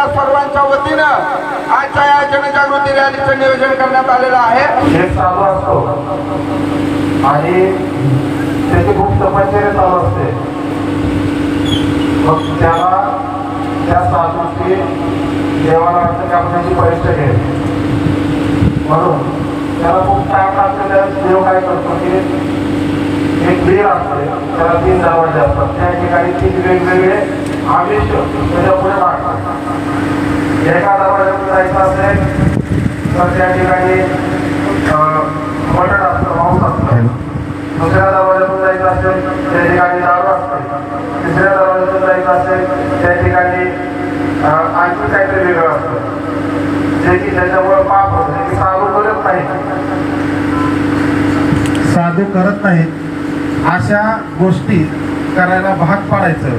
या सर्वांच्या वतीनं आजच्या या जनजागृती रॅलीचं नियोजन करण्यात आलेलं आहे. हे चालू असतो. आणि त्याची खूप तपश्चर्या चालू असते. मग त्याला त्या साधूची देवाला वाटतं कापण्याची आपण त्याची परीक्षा घ्यावी म्हणून त्याला खूप टाक असलेल्या देव काय करतो की एक वीर असते त्याला तीन दरवाजे असतात त्या ठिकाणी तीन वेगवेगळे आमिष त्याच्या पुढे मागतात. एका दरवाज्यातून जायचं असेल तर त्या ठिकाणी मटण असतं मांस असतं दुसऱ्या दरवाज्यातून जायचं असेल त्या ठिकाणी दारू असते तिसऱ्या दरवाज्यातून जायचं असेल त्या ठिकाणी अं, आणखी काहीतरी वेगळं असतं जे की त्याच्यामुळे पाप होतं जे की साधू करत नाही साधू करत नाहीत. अशा गोष्टी करायला भाग पाडायचं.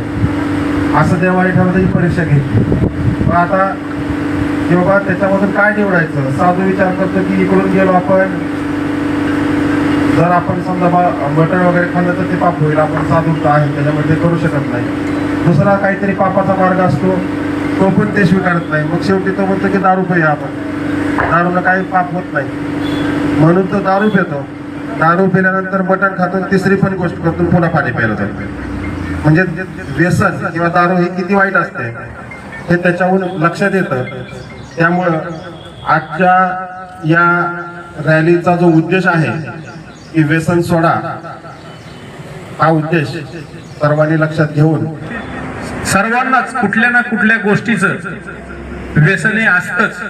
असं देवाने ठरवलं ही परीक्षा घेतली. पण आता योगा त्याच्यामधून काय निवडायचं? साधू विचार करतो की इकडून गेलो आपण. जर आपण समजा मटण वगैरे खाल्लं तर ते पाप होईल. आपण साधू आहे त्याच्यामध्ये ते करू शकत नाही. दुसरा काहीतरी पापाचा मार्ग असतो. तो पण ते स्वीकारत नाही. मग शेवटी तो म्हणतो की दारू पिऊया आपण. दारूला काही पाप होत नाही. म्हणून तो दारू पितो. दारू पिल्यानंतर मटण खातो तिसरी पण गोष्ट करतो पुन्हा पाणी प्यायला जातो. म्हणजे व्यसन किंवा दारू हे किती वाईट असते हे त्याच्याहून लक्षात येतं. त्यामुळं आजच्या या रॅलीचा जो उद्देश आहे की व्यसन सोडा हा उद्देश सर्वांनी लक्षात घेऊन सर्वांनाच कुठल्या ना कुठल्या गोष्टीचं व्यसन हे असतंच.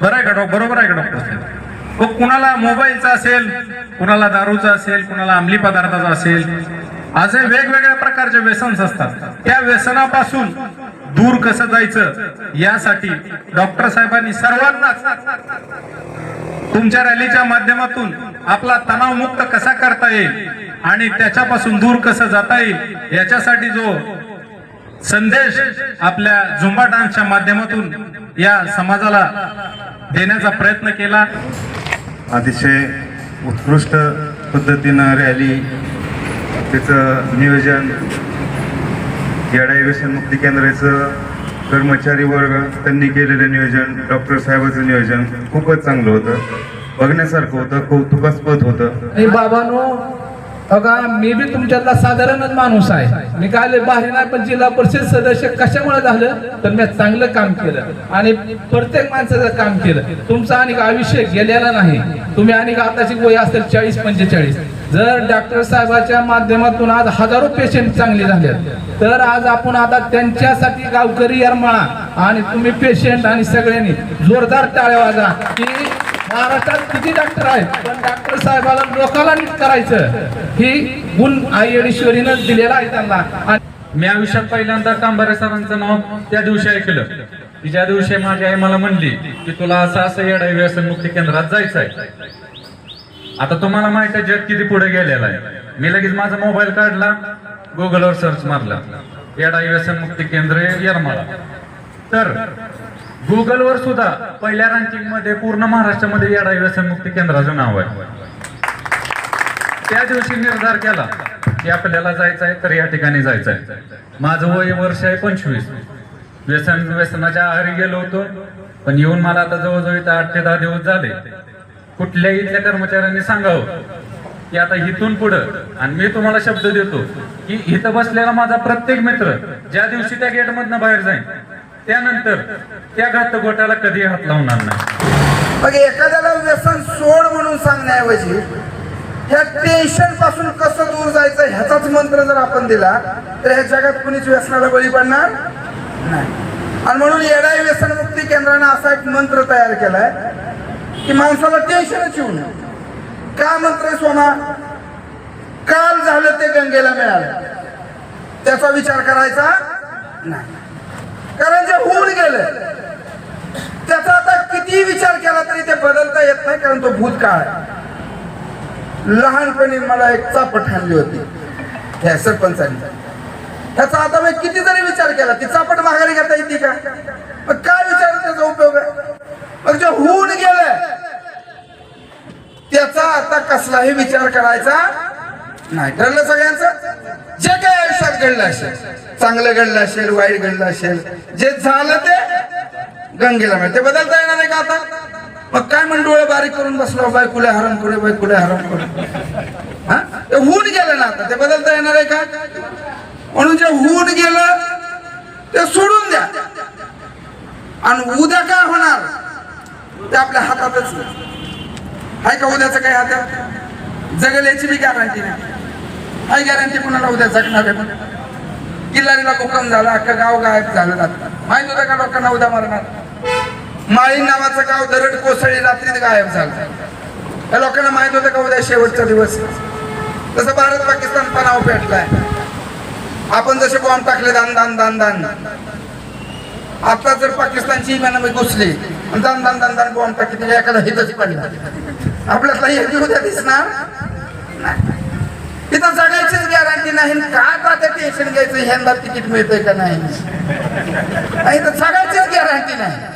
बरं आहे का बरोबर आहे का डॉक्टर साहेब कुणाला मोबाईलचा असेल कुणाला दारूचा असेल कुणाला अंमली पदार्थाचा असेल असे वेगवेगळ्या प्रकारचे व्यसन्स असतात. त्या व्यसनापासून दूर कसं जायचं? यासाठी डॉक्टर साहेबांनी सर्वांनाच तुमच्या रॅलीच्या माध्यमातून आपला तणाव मुक्त कसा करता येईल आणि त्याच्यापासून दूर कसं जाता येईल याच्यासाठी जो संदेश आपल्या झुंबा डान्सच्या माध्यमातून या समाजाला देण्याचा प्रयत्न केला. अतिशय उत्कृष्ट पद्धतीनं रॅली त्याचं नियोजन येडाई व्यसनमुक्ती केंद्राचं कर्मचारी वर्ग त्यांनी केलेलं नियोजन डॉक्टर साहेबाचं नियोजन खूपच चांगलं होतं. बघण्यासारखं होतं कौतुकास्पद होतं. बाबानो अगा मी बी तुमच्यातला साधारणच माणूस आहे. मी काय बाहेर नाही पण जिल्हा परिषद सदस्य कशामुळे झालं? तर मी चांगलं काम केलं. आणि प्रत्येक माणसाचं काम केलं. तुमचं आणि आयुष्य गेलेलं नाही. तुम्ही आणि आताची वय असेल चाळीस पंचेचाळीस. जर डॉक्टर साहेबाच्या माध्यमातून आज हजारो पेशंट चांगले झाले तर आज आपण आता त्यांच्यासाठी गावकरी यार म्हणा आणि तुम्ही पेशंट आणि सगळ्यांनी जोरदार टाळ्या वाजा की महाराष्ट्रात किती डॉक्टर आहेत पण डॉक्टर साहेबाला लोकांना नीट करायचं ही गुण आई येडेश्वरीनं दिलेला आहे त्यांना. मी आयुष्यात पहिल्यांदा कांबारे सरांचं नाव त्या दिवशी ऐकलं. की ज्या दिवशी माझी आई मला म्हणली की तुला असं असं येडा व्यसन मुक्ती केंद्रात जायचं आहे आता तुम्हाला माहीत आहे जग किती पुढे गेलेला आहे. मी लगेच माझा मोबाईल काढला गुगलवर सर्च मारला. येडा व्यसन मुक्ती केंद्र येरमाळा. तर गुगलवर सुद्धा पहिल्या रँकिंगमध्ये पूर्ण महाराष्ट्रामध्ये येडा व्यसन मुक्ती केंद्राचं नाव आहे. त्या दिवशी निर्धार केला की आपल्याला जायचं आहे तर या ठिकाणी जायचं आहे. माझं वय वर्ष आहे पंचवीस. व्यसन व्यसनाच्या आहारी गेलो होतो पण येऊन मला आता जवळजवळ आठ ते दहा दिवस झाले. कुठल्याही इथल्या कर्मचाऱ्यांनी सांगावं. की आता इथून पुढं आणि मी तुम्हाला शब्द देतो की इथं बसलेला माझा प्रत्येक मित्र ज्या दिवशी त्या गेटमधनं बाहेर जाईल त्यानंतर त्या घात गोटाला कधी हात लावणार नाही. मग एखाद्याला व्यसन सोड म्हणून सांगण्याऐवजी ह्या टेन्शनपासून कसं दूर जायचं ह्याचाच मंत्र जर आपण दिला तर ह्या जगात कुणीच व्यसनाला बळी पडणार नाही. आणि म्हणून येडाई व्यसनमुक्ती केंद्रानं असा एक मंत्र तयार केलाय की माणसाला टेन्शनच येऊ नये. का मंत्र आहे सोमा काल झालं ते गंगेला मिळालं. त्याचा विचार करायचा नाही. कारण जे होऊन गेलं त्याचा आता किती विचार केला तरी ते बदलता येत नाही कारण तो भूतकाळ लहानपणी मला एक चापट हाणली होती त्या सरपंचांनी. त्याचा आता मी किती जरी विचार केला ती चापट माघारी घेता येते का? मग काय विचार त्याचा उपयोग आहे? मग जे होऊन गेलं त्याचा आता कसलाही विचार करायचा नाही. ठरलं सगळ्यांचं? जे काही आयुष्यात घडलं असेल. चांगलं घडलं असेल वाईट घडलं असेल जे झालं ते गंगेला मिळते. बदलता येणार नाही का आता? मग काय म्हण डोळे बारीक करून बसलो? बाय कुले हरण करू बायकुले हरण करू? हा? ते होऊन गेलं ना आता. ते बदलता येणार आहे का? म्हणून जे होऊन गेलं ते सोडून द्या. आणि उद्या काय होणार? ते आपल्या हातातच आहे का उद्याचं काय हातात जगल याची मी गॅरंटी नाही. आहे गॅरंटी कुणाला उद्या जगणार आहे? किल्लारीला भूकंप झाला अख्खं गाव गायब झालं जातं. माहीत होतं का लोकांना उद्या मरणार? माळी नावाचं गाव दरड कोसळी रात्रीत गायब झालं. त्या लोकांना माहीत होतं का उद्या शेवटचा दिवस? तसं भारत पाकिस्तान तणाव पेटलाय. आपण जसे बॉम्ब टाकले दान दान दान दान. आता जर पाकिस्तानची इमानामध्ये घुसली दान दान दान दान बॉम्ब टाकली एखादा हितच पडला. आपल्यातला एक उद्या दिसणार? नाही. तिथं जगायचीच गॅरंटी नाही. का आता टेन्शन घ्यायचं? ह्यांना तिकीट मिळतंय का नाही? नाही तर जगायचीच गॅरंटी नाही.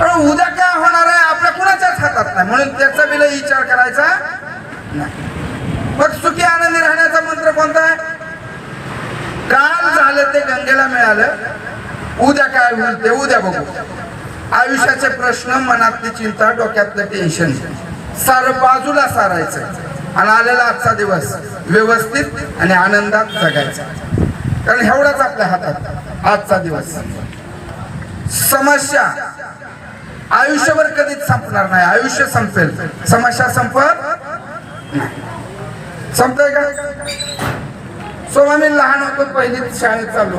पण उद्या काय होणार आहे? आपल्या कुणाच्याच हातात नाही. म्हणून त्याचा बिल विचार करायचा नाही. मग सुखी आनंदी राहण्याचा मंत्र कोणता आहे? काल झालं ते गंगेला मिळालं. उद्या काय होईल ते उद्या बघू. आयुष्याचे प्रश्न मनातली चिंता डोक्यातलं टेन्शन सारं बाजूला सारायचं. आणि आलेला आजचा दिवस व्यवस्थित आणि आनंदात जगायचा. कारण एवढाच आपल्या हातात आजचा दिवस. समस्या आयुष्यभर कधीच संपणार नाही. आयुष्य संपेल. समस्या संपत नाही. संपतंय का? सो आम्ही लहान होतो पहिलीच शाळेत चाललो.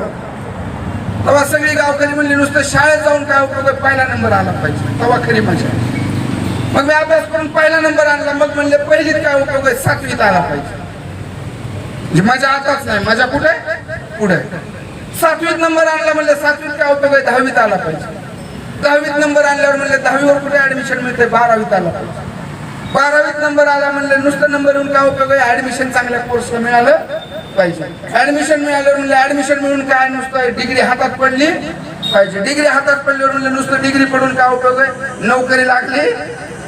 तेव्हा सगळी गावकरी म्हणली नुसतं शाळेत जाऊन काय उपयोग? पहिला नंबर आला पाहिजे. तेव्हा खरी मजा. मग मी अभ्यास करून पहिला नंबर आणला. मग म्हणले पहिलीत काय उपयोग आहे? सातवीत आला पाहिजे. म्हणजे आताच नाही. माझ्या कुठे? पुढे. सातवीत नंबर आणला म्हणलं सातवीत काय उपयोग आहे? दहावीत आला पाहिजे. दहावीत नंबर आणल्यावर म्हणलं दहावीवर कुठे ऍडमिशन मिळते बारावीत आला पाहिजे. बारावीत नंबर आला म्हणलं नुसतं नंबर येऊन काय उपयोग आहे? ऍडमिशन चांगल्या कोर्सला मिळालं पाहिजे. ऍडमिशन मिळाल्यावर म्हणलं ऍडमिशन मिळून काय नुसतं डिग्री हातात पडली पाहिजे. डिग्री हातात पडल्यावर म्हणलं नुसतं डिग्री पडून काय उपयोग आहे? नोकरी लागली.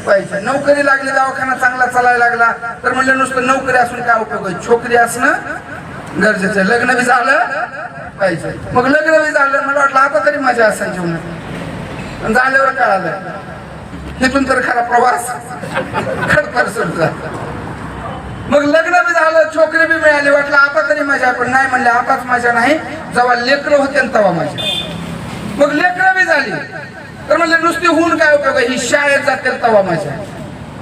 पाहिजे. नोकरी लागली दवाखाना चांगला चालायला लागला तर म्हणलं नुसतं नोकरी असून काय उपयोग आहे? छोकरी असणं गरजेचं आहे. लग्न बी झालं पाहिजे. मग लग्न बी झालं मला वाटलं आता तरी मजा असेल जीवनात झाल्यावर कळालं इथून तर खरा प्रवास खडतर सुटला मग लग्न बी झालं छोकरी बी मिळाली वाटलं आता तरी मजा पण नाही म्हणले आताच मजा नाही. जेव्हा लेकरं होते तेव्हा मजा. मग लेकरं बी झाली. तर म्हणजे नुसती होऊन काय हो उपयोग ही शाळेत जाते तवा माझ्या.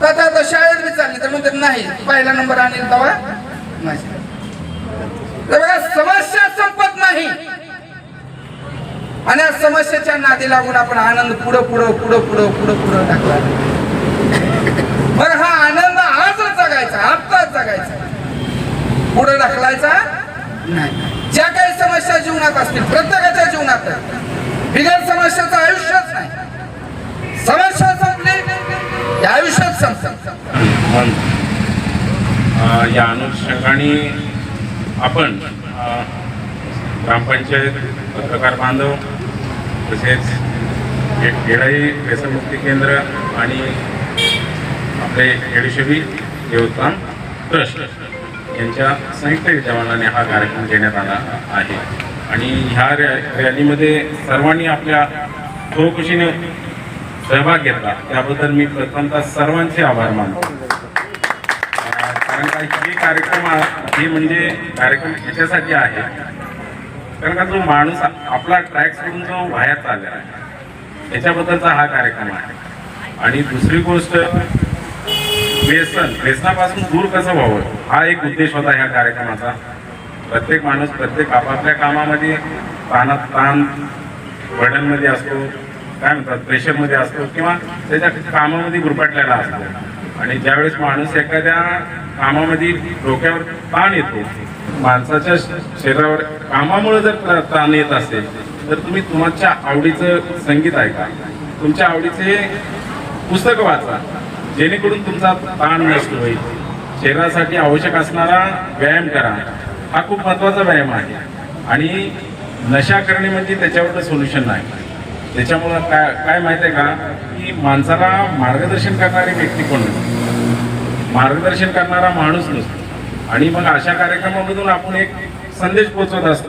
तर आता शाळेत मी चालली. तर म्हणते नाही पहिला नंबर आणेल तवा माझ्या. तर बघा समस्या संपत नाही. आणि या समस्येच्या नादी लागून आपण आनंद पुढं पुढं पुढं पुढं पुढं पुढं टाकला. मग हा आनंद आजच जगायचा आत्ताच जगायचा. पुढे ढकलायचा नाही. ज्या काही समस्या जीवनात असतील प्रत्येकाच्या जीवनात बिगर समस्याचं आयुष्यच नाही. समस्या संपली की आयुष्यच संपत या अनुषंगाने आपण ग्रामपंचायत पत्रकार बांधव तसेच ये- येडाई व्यसनमुक्ती केंद्र आणि आपले येडेश्वरी देवस्थान ट्रस्ट यांच्या संयुक्त विद्यमानाने हा कार्यक्रम घेण्यात आला आहे. आणि ह्या रॅ रॅलीमध्ये सर्वांनी आपल्या चौकशीने सहभाग घेतला. त्याबद्दल मी प्रथमतः सर्वांचे आभार मानतो. कारण का हे कार्यक्रम हे म्हणजे कार्यक्रम याच्यासाठी आहे. कारण का जो माणूस आपला ट्रॅक सोडून जो बाहेर चालला आहे. त्याच्याबद्दलचा हा कार्यक्रम आहे. आणि दुसरी गोष्ट व्यसन व्यसनापासून दूर कसं व्हावं? हा एक उद्देश होता ह्या कार्यक्रमाचा. प्रत्येक माणूस प्रत्येक आपापल्या कामामध्ये ताणात ताण बर्डनमध्ये असतो काय म्हणतात प्रेशरमध्ये असतो किंवा त्याच्या कामामध्ये गुरपटलेला असतो. आणि ज्यावेळेस माणूस एखाद्या कामामध्ये डोक्यावर ताण येतो माणसाच्या शरीरावर कामामुळे जर ताण येत असेल तर तुम्ही तुमच्या आवडीचं संगीत ऐका. तुमच्या आवडीचे पुस्तक वाचा. जेणेकरून तुमचा ताण नष्ट होईल. शरीरासाठी आवश्यक असणारा व्यायाम करा. हा खूप महत्त्वाचा व्यायाम आहे. आणि नशा करणे म्हणजे त्याच्यावर सोल्युशन नाही. त्याच्यामुळं काय काय माहिती आहे का? की माणसाला मार्गदर्शन करणारी व्यक्ती कोण मार्गदर्शन करणारा माणूस नसतो. आणि मग अशा कार्यक्रमामधून आपण एक संदेश पोहोचवत असतो.